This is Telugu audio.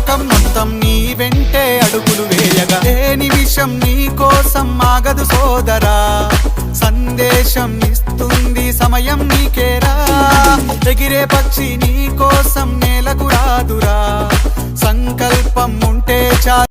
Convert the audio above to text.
లోకం మొత్తం నీ వెంటే అడుగులు వేయగా. ఏ నిమిషం నీ కోసం ఆగదు సోదరా. సందేశం ఇస్తుంది సమయం నీకేరా. ఎగిరే పక్షి నీ కోసం నేలకు రాదురా. సంకల్పం